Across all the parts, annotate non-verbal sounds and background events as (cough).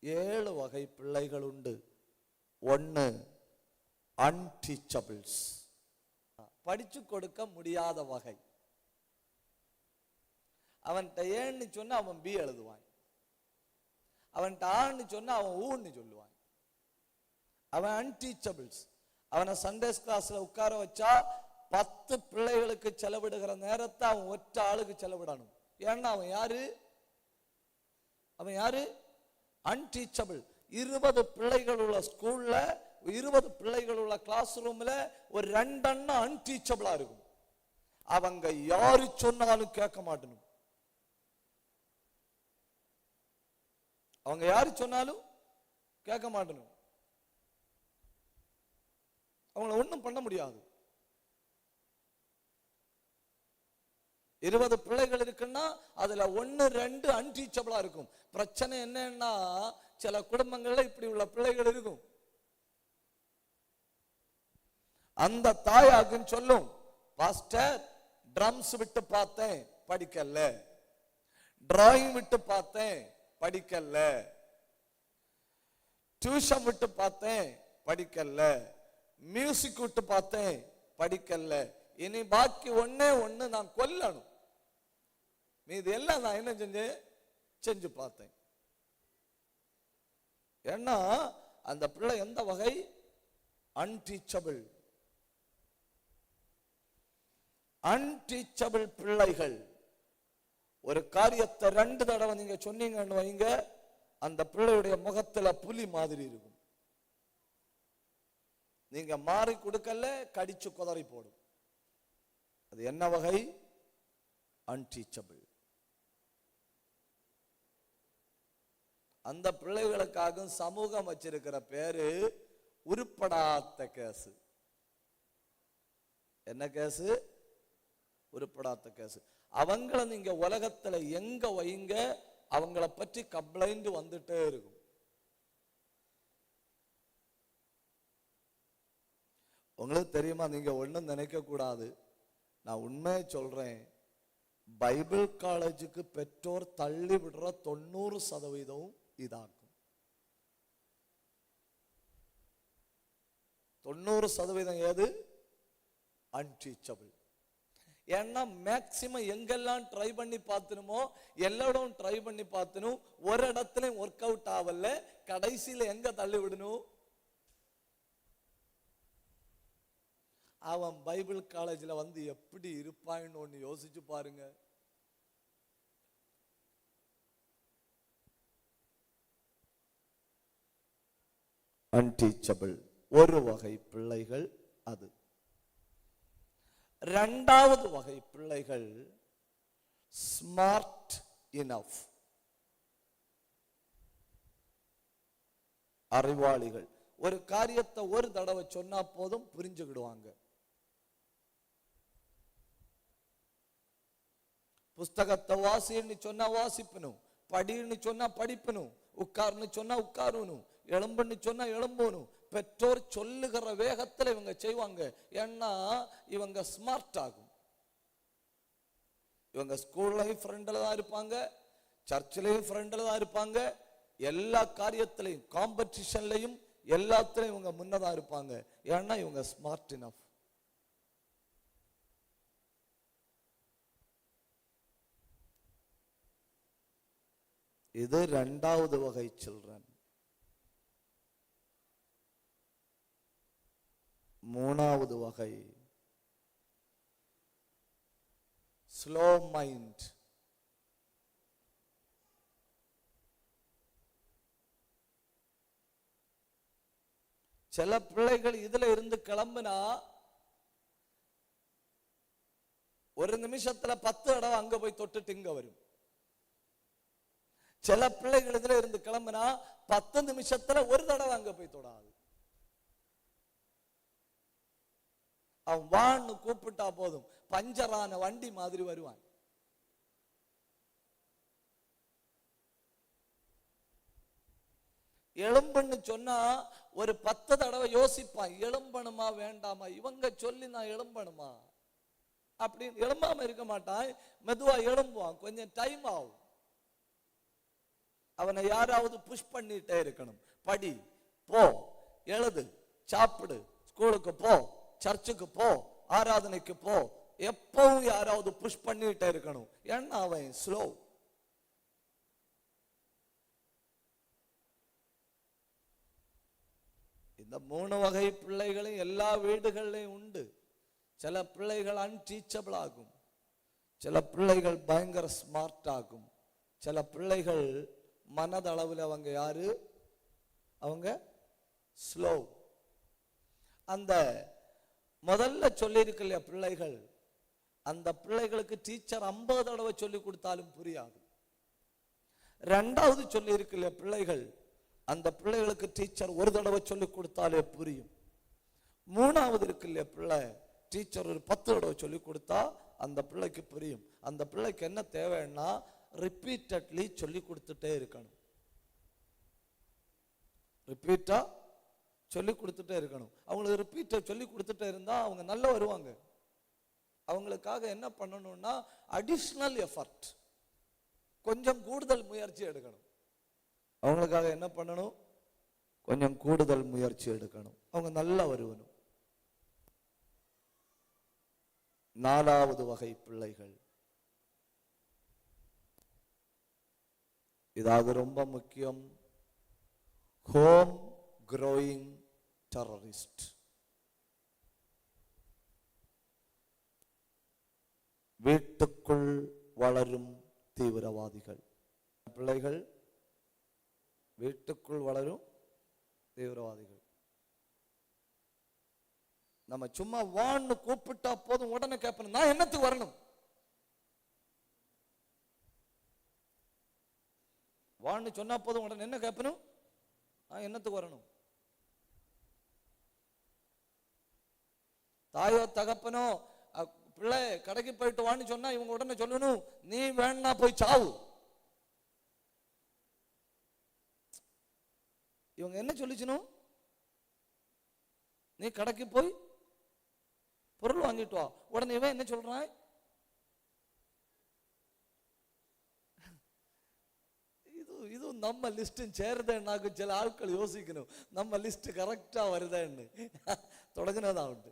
ஏழு வகை பிள்ளைகள் உண்டு ஒன்று அன்டீச்சபிள்ஸ் படிச்சு கொடுக்க முடியாத வகை. அவன்கிட்ட ஏன்னு சொன்னா அவன் பி எழுதுவான். அவன்கிட்ட ஆன்னு சொன்னா அவன் ஊன்னு சொல்லுவான். அவன் அன்டீச்சபிள்ஸ் அவனை சண்டேஸ் கிளாஸ்ல உட்கார வச்சா பத்து பிள்ளைகளுக்கு செலவிடுகிற நேரத்தை அவன் ஒற்ற ஆளுக்கு செலவிடணும். ஏன்னா அவன் யாரு? அவன் யாரு? அன்டீச்சபிள் இருபது பிள்ளைகள் உள்ள ஸ்கூல்ல இருபது பிள்ளைகள் உள்ள கிளாஸ் ரூம்ல ஒரு ரெண்டெண்ணா அன்டீச்சபிளா இருக்கும். அவங்க யாரு சொன்னாலும் கேட்க மாட்டணும் அவங்க யாரு சொன்னாலும் கேட்க மாட்டணும் அவங்கள ஒன்றும் பண்ண முடியாது. இருபது பிள்ளைகள் இருக்குன்னா அதுல ஒன்னு ரெண்டு அன்டீச்சபிளா இருக்கும். பிரச்சனை என்னன்னா சில குடும்பங்கள்ல இப்படி உள்ள பிள்ளைகள் இருக்கும். அந்த தாயாகுன்னு சொல்லும் பாஸ்டர் ட்ரம்ஸ் விட்டு பார்த்தேன் படிக்கல. டிராயிங் விட்டு பார்த்தேன் படிக்கல. டியூஷன் விட்டு பார்த்தேன் படிக்கல. மியூசிக் விட்டு பார்த்தேன் படிக்கல. இனி பாக்கி ஒண்ணே ஒன்னு நான் கொல்லணும். மீது எல்லாம் நான் என்ன செஞ்சேன் செஞ்சு பார்த்தேன். ஏன்னா அந்த பிள்ளை எந்த வகை? அன்டீச்சபிள் அன்டீச்சபிள் பிள்ளைகள். ஒரு காரியத்தை ரெண்டு தடவை நீங்க சொன்னீங்கன்னு வைங்க அந்த பிள்ளையுடைய முகத்துல புலி மாதிரி இருக்கும். நீங்க மாறி கொடுக்கல கடிச்சு குதறி போடும். அது என்ன வகை? அன்டீச்சபிள் அந்த பிள்ளைகளுக்காக சமூகம் வச்சிருக்கிற பேரு உருப்படாத கேசு. என்ன கேசு? உருப்படாத கேசு. அவங்கள நீங்க உலகத்துல எங்க வைங்க அவங்கள பற்றி கம்ப்ளைண்ட் வந்துட்டே இருக்கும். உங்களுக்கு தெரியுமா? நீங்க ஒண்ணும் நினைக்க கூடாது. நான் உண்மையை சொல்றேன். பைபிள் காலேஜுக்கு பெற்றோர் தள்ளி விடுற தொண்ணூறு சதவீதம் இதாகும். தொண்ணூறு சதவீதம் ஏது? அன்டீச்சபிள் ஏன்னா மேக்சிமம் எங்கெல்லாம் ட்ரை பண்ணி பார்த்துனுமோ எல்லாரும் ட்ரை பண்ணி பார்த்துனும் ஒரு இடத்துல ஒர்க் அவுட் ஆகல கடைசியில் எங்க தள்ளி விடணும் அவன் பைபிள் காலேஜ்ல வந்து எப்படி இருப்பான்னு ஒன்னு யோசிச்சு பாருங்க. அன்டீச்சபிள் ஒரு வகை பிள்ளைகள் அது. ரெண்டாவது வகை பிள்ளைகள் ஸ்மார்ட் இனஃப் அறிவாளிகள். ஒரு காரியத்தை ஒரு தடவை சொன்னா போதும் புரிஞ்சுக்கிடுவாங்க. புஸ்தகத்தை வாசின்னு சொன்னா வாசிப்பணும். படின்னு சொன்னா படிப்பணும். உட்கார்னு சொன்னா உட்காரணும். எலும்புன்னு சொன்னா எலும்பணும் பெற்றோர் சொல்லுகிற வேகத்துல இவங்க செய்வாங்க. ஏன்னா இவங்க ஸ்மார்ட் ஆகும். இவங்க ஸ்கூல்லையும் ஃப்ரெண்டில் தான் இருப்பாங்க. சர்ச்சிலையும் ஃப்ரெண்டில் தான் இருப்பாங்க. எல்லா காரியத்திலையும் காம்படிஷன்லையும் எல்லாத்துலையும் இவங்க முன்னதா இருப்பாங்க. ஏன்னா இவங்க ஸ்மார்ட் இனஃப் இது ரெண்டாவது வகை சில்ட்ரன் மூணாவது வகை. ஸ்லோ மைண்ட் சில பிள்ளைகள் இதுல இருந்து கிளம்புனா ஒரு நிமிஷத்துல பத்து தடவை அங்க போய் தொட்டுட்டு இங்க வரும். சில பிள்ளைகள் இதுல இருந்து கிளம்புனா பத்து நிமிஷத்துல ஒரு தடவை அங்க போய் தொடாது. அவன் வான்னு கூப்பிட்டா போதும். பஞ்சரான வண்டி மாதிரி வருவான். எலும்புன்னு சொன்னா ஒரு பத்து தடவை யோசிப்பான். எலும்பணுமா வேண்டாமா? இவங்க சொல்லி நான் எலும்பணுமா? அப்படின்னு எலும்பாம இருக்க மாட்டான். மெதுவா எழும்புவான் கொஞ்சம் டைம் ஆகும். அவனை யாராவது புஷ் பண்ணிட்டே இருக்கணும். படி போ எழுது சாப்பிடு ஸ்கூலுக்கு போ. சர்ச்சுக்கு போ ஆராதனைக்கு போ எப்பவும் யாராவது புஷ் பண்ணிட்டே இருக்கணும். ஏன்னா அவன் ஸ்லோ இந்த மூணு வகை பிள்ளைகளும் எல்லா வீடுகள்லையும் உண்டு. சில பிள்ளைகள் அன்டீச்சபிள் ஆகும். சில பிள்ளைகள் பயங்கர ஸ்மார்ட் ஆகும். சில பிள்ளைகள் மனதளவில் அவங்க யாரு? அவங்க ஸ்லோ அந்த முதல்ல சொல்லியிருக்கு பிள்ளைகள்? அந்த பிள்ளைகளுக்கு டீச்சர் ஐம்பது தடவை சொல்லி கொடுத்தாலும் புரியாது. ரெண்டாவது சொல்லி பிள்ளைகள்? அந்த பிள்ளைகளுக்கு டீச்சர் ஒரு தடவை சொல்லி கொடுத்தாலே புரியும். மூணாவது இருக்கு இல்லையா பிள்ளை? டீச்சர் ஒரு பத்து தடவை சொல்லி கொடுத்தா அந்த பிள்ளைக்கு புரியும். அந்த பிள்ளைக்கு என்ன தேவைன்னா ரிப்பீட்டட்லி சொல்லி கொடுத்துட்டே இருக்கணும். ரிப்பீட்டா சொல்லி கொடுத்துட்டே இருக்கணும். அவங்களுக்கு ரிப்பீட்டை சொல்லி கொடுத்துட்டே இருந்தால் அவங்க நல்லா வருவாங்க. அவங்களுக்காக என்ன பண்ணணும்னா அடிஷ்னல் எஃபர்ட் கொஞ்சம் கூடுதல் முயற்சி எடுக்கணும். அவங்களுக்காக என்ன பண்ணணும்? கொஞ்சம் கூடுதல் முயற்சி எடுக்கணும். அவங்க நல்லா வருவணும். நாலாவது வகை பிள்ளைகள். இதாவது ரொம்ப முக்கியம். Home growing terrorist. வீட்டுக்குள் வளரும் தீவிரவாதிகள். பிள்ளைகள் வீட்டுக்குள் வளரும் தீவிரவாதிகள். நம்ம சும்மா வான்னு கூப்பிட்டா போதும் உடனே கேட்பணும் நான் என்னத்துக்கு வரணும்? வான்னு சொன்னா போதும் உடனே என்ன கேட்பணும் நான் என்னத்துக்கு வரணும்? தாயோ தகப்பனோ அ, பிள்ளை கடைக்கு போயிட்டு வான்னு சொன்னா இவங்க உடனே சொல்லணும் நீ வேணா போய் சாவு. இவங்க என்ன சொல்லிச்சணும் நீ கடைக்கு போய் பொருள் வாங்கிட்டு வா. உடனே இவன் என்ன சொல்றான்? இது இது நம்ம லிஸ்ட் சேருதேன்னாக்கு சில ஆட்கள் யோசிக்கணும். நம்ம லிஸ்ட் கரெக்டா வருதேன்னு. (laughs) தொடங்கினதா உண்டு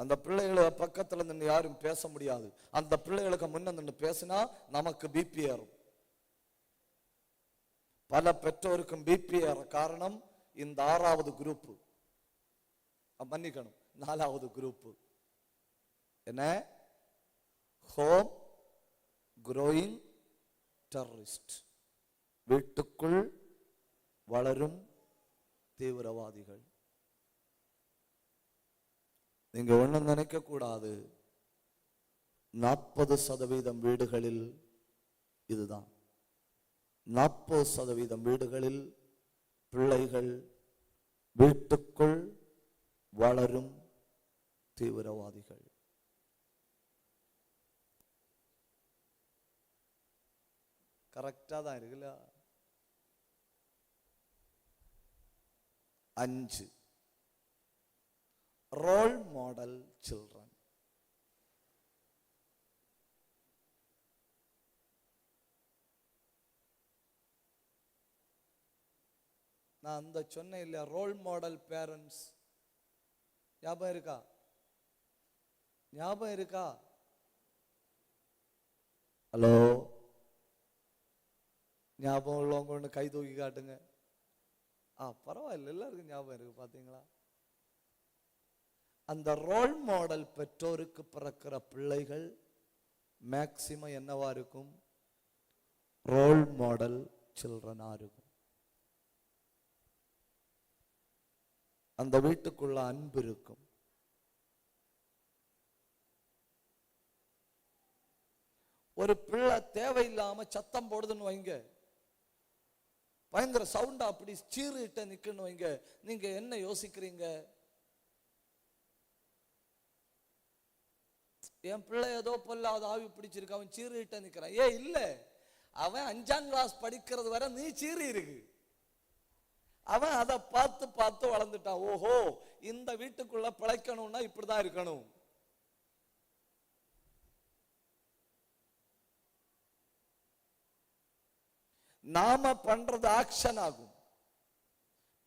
அந்த பிள்ளைகளை பக்கத்தில் நின்று யாரும் பேச முடியாது. அந்த பிள்ளைகளுக்கு முன்ன நின்று பேசினா நமக்கு பிபி ஏறும். பல பெற்றோருக்கும் பிபி ஏற காரணம் இந்த ஆறாவது குரூப்பு மன்னிக்கணும். நாலாவது குரூப்பு என்ன? ஹோம் குரோயிங் டெரரிஸ்ட் வீட்டுக்குள் வளரும் தீவிரவாதிகள். நீங்க ஒன்றும் நினைக்க கூடாது நாற்பது சதவீதம் வீடுகளில் இதுதான். நாற்பது சதவீதம் வீடுகளில் பிள்ளைகள் வீட்டுக்குள் வளரும் தீவிரவாதிகள். கரெக்டா தான் இருக்குல்ல? அஞ்சு. ரோல் மாடல் சில்ட்ரன் நான் அந்த சொன்னேன் இல்லையா ரோல் மாடல் பேரண்ட்ஸ் ஞாபகம் இருக்கா? ஞாபகம் இருக்கா? ஹலோ? ஞாபகம் உள்ளவங்க ஒன்று கை தூக்கி காட்டுங்க. ஆ பரவாயில்ல எல்லாருக்கும் ஞாபகம் இருக்கு பார்த்தீங்களா அந்த ரோல் மாடல் பெற்றோருக்கு பிறக்கிற பிள்ளைகள் மேக்சிமம் என்னவா இருக்கும்? ரோல் மாடல் சில்ட்ரனாக இருக்கும். அந்த வீட்டுக்குள்ள அன்பு இருக்கும். ஒரு பிள்ளை தேவையில்லாம சத்தம் போடுதுன்னு வைங்க. பயங்கர சவுண்டா அப்படி சீறிட்ட நிக்குன்னு வைங்க. நீங்க என்ன யோசிக்கிறீங்க? என் பிள்ளை ஏதோ பொல்லாத ஆவி பிடிச்சிருக்கு அவன் சீறிட்ட நிற்கிறான் ஏ இல்லை. அவன் அஞ்சாம் கிளாஸ் படிக்கிறது வரை நீ சீறி இருக்கு. அவன் அதை பார்த்து பார்த்து வளர்ந்துட்டான். ஓஹோ இந்த வீட்டுக்குள்ள பிழைக்கணும்னா இப்படிதான் இருக்கணும். நாம பண்றது ஆக்ஷன் ஆகும்.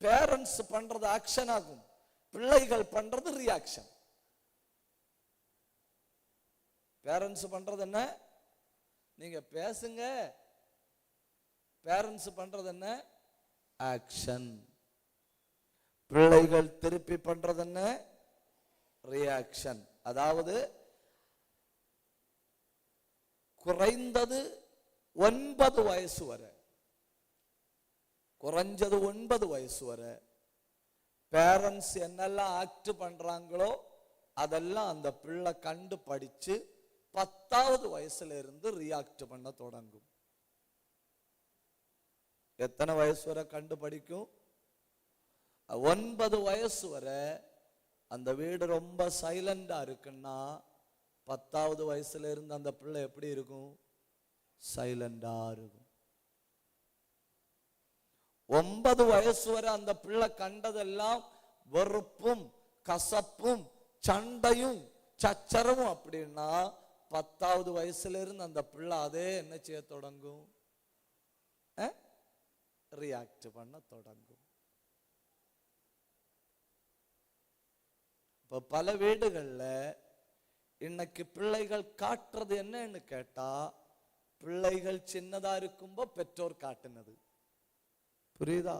பேரண்ட்ஸ் பண்றது ஆக்ஷன் ஆகும். பிள்ளைகள் பண்றது ரியாக்ஷன் பேரண்ட்ஸ் பண்றது என்ன? நீங்க பேசுங்க. பேரண்ட்ஸ் பண்றது என்ன? ஆக்ஷன் பிள்ளைகள் திருப்பி பண்ணுறது என்ன? ரியாக்ஷன் அதாவது குறைந்தது ஒன்பது வயசு வரை. குறைஞ்சது ஒன்பது வயசு வரை. பேரண்ட்ஸ் என்னெல்லாம் ஆக்ட் பண்றாங்களோ அதெல்லாம் அந்த பிள்ளை கண்டு படிச்சு பத்தாவது வயசுல இருந்து ரியாக்ட் பண்ண தொடங்கும். எத்தனை வயசு வரை கண்டு படிக்கும் ஒன்பது வயசு வரை அந்த வீடு ரொம்ப சைலண்டா இருக்குன்னா பத்தாவது வயசுல இருந்து அந்த பிள்ளை எப்படி இருக்கும்? சைலண்டா இருக்கும். ஒன்பது வயசு வரை அந்த பிள்ளை கண்டதெல்லாம் வெறுப்பும் கசப்பும் சண்டையும் சச்சரவும் அப்படின்னா பத்தாவது வயசுல இருந்து அந்த பிள்ளை அதே என்ன செய்ய தொடங்கும் ரியாக்ட் பண்ண தொடங்கும். இப்ப பல வீடுகள்ல இன்னைக்கு பிள்ளைகள் காட்டுறது என்னன்னு கேட்டா பிள்ளைகள் சின்னதா இருக்கும்போ பெற்றோர் காட்டுனது. புரியுதா?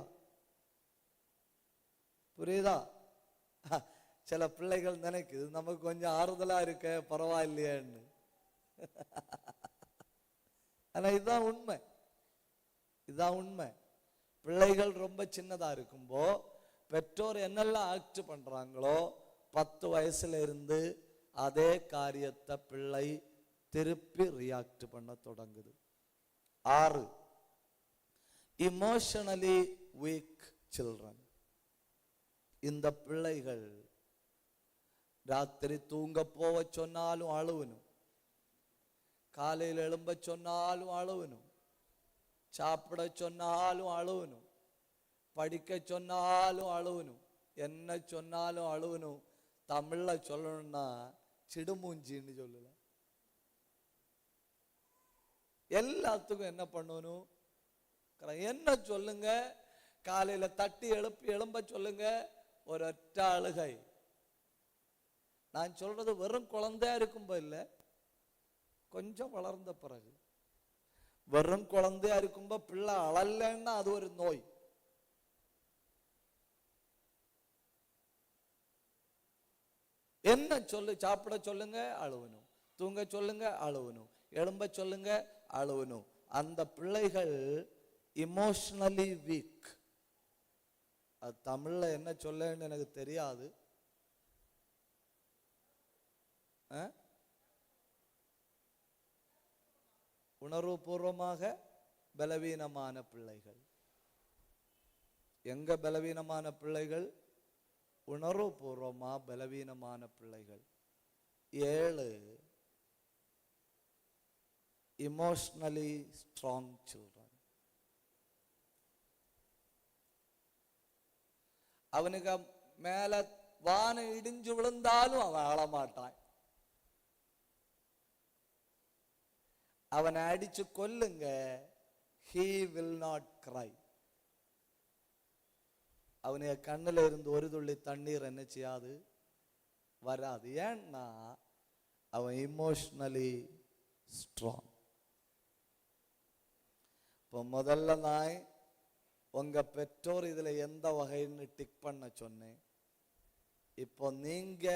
புரியுதா? (laughs) சில பிள்ளைகள் நினைக்குது நமக்கு கொஞ்சம் ஆறுதலா இருக்க பரவாயில்லையேன்னு. (laughs) ஆனால் இதுதான் உண்மை. இதுதான் உண்மை. பிள்ளைகள் ரொம்ப சின்னதா இருக்கும்போ பெற்றோர் என்னெல்லாம் ஆக்ட் பண்றாங்களோ பத்து வயசுல இருந்து அதே காரியத்தை பிள்ளை திருப்பி ரியாக்ட் பண்ண தொடங்குது. ஆறு இமோஷனலி வீக் சில்ட்ரன் இந்த பிள்ளைகள் ராத்திரி தூங்க போக சொன்னாலும் அழுவனும் காலையில் எழும்ப சொன்னாலும் அழுவணும். சாப்பிட சொன்னாலும் அழுவணும். படிக்க சொன்னாலும் அழுவணும். என்ன சொன்னாலும் அழுவணும். தமிழ்ல சொல்லணும்னா சிடுமூஞ்சின்னு சொல்லல. எல்லாத்துக்கும் என்ன பண்ணணும்? என்ன சொல்லுங்க? காலையில தட்டி எழுப்பி எழும்ப சொல்லுங்க. ஒரு ஒற்ற அழுகை. நான் சொல்றது வெறும் குழந்தையா இருக்கும்போது இல்ல. கொஞ்சம் வளர்ந்த பிறகு வெறும் குழந்தையா இருக்கும்போ பிள்ளை அழலன்னா அது ஒரு நோய். என்ன சொல்லு சாப்பிட சொல்லுங்க அழுவணும். தூங்க சொல்லுங்க அழுவணும். எழும்ப சொல்லுங்க அழுவணும். அந்த பிள்ளைகள் இமோஷனலி வீக் அது தமிழ்ல என்ன சொல்லன்னு எனக்கு தெரியாது. ஆ? உணர்வுபூர்வமாக பலவீனமான பிள்ளைகள். எங்க பலவீனமான பிள்ளைகள்? உணர்வுபூர்வமா பலவீனமான பிள்ளைகள். ஏழு இமோஷ்னலி ஸ்ட்ராங் சில்ட்ரன் அவனுக்கு மேல வானம் இடிஞ்சு விழுந்தாலும் அவன் அழமாட்டான். அவனை அடிச்சு கொல்லுங்க. ஹீ வில் நாட் கிரை அவனுக்கு கண்ணில் இருந்து ஒரு துள்ளி தண்ணீர் என்ன செய்யாது? வராது. ஏன்னா அவன் இமோஷனலி ஸ்ட்ராங் இப்போ முதல்ல நான் உங்க பெற்றோர் இதுல எந்த வகைன்னு டிக் பண்ண சொன்னேன். இப்போ நீங்க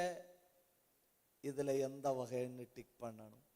இதுல எந்த வகைன்னு டிக் பண்ணணும்?